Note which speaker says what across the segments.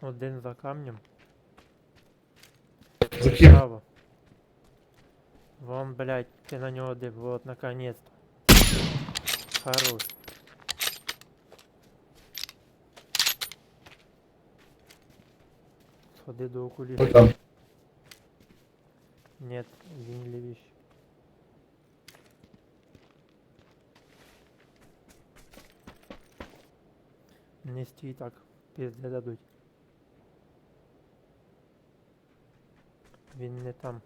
Speaker 1: Один за камнем.
Speaker 2: За кем?
Speaker 1: Право. Вон, блядь, ты на него див, вот, наконец-то. Хорош. Сходи до окуліста.
Speaker 2: Вот там.
Speaker 1: Нет, він лівіше. Не стій так, пізде дадуть. Він не там.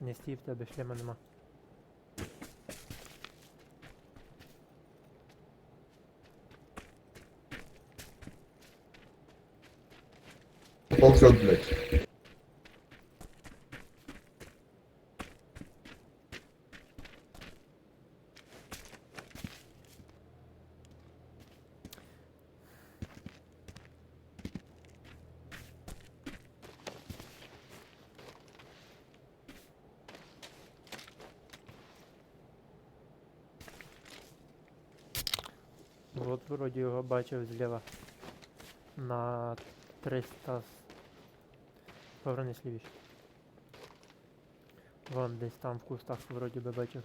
Speaker 1: Не стій в тебе
Speaker 2: блядь.
Speaker 1: От вроді його бачив зліва. На 300. с- Повернись лівіше. Вон десь там в кустах вроді би бачив.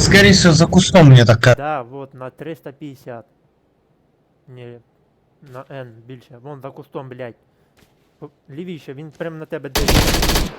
Speaker 3: скорее всего за кустом мне так кажется.
Speaker 1: Да, вот на 350. Ні, на N більше. Вон за кустом, блядь. По- Лівіше, він прям на тебе дивиться.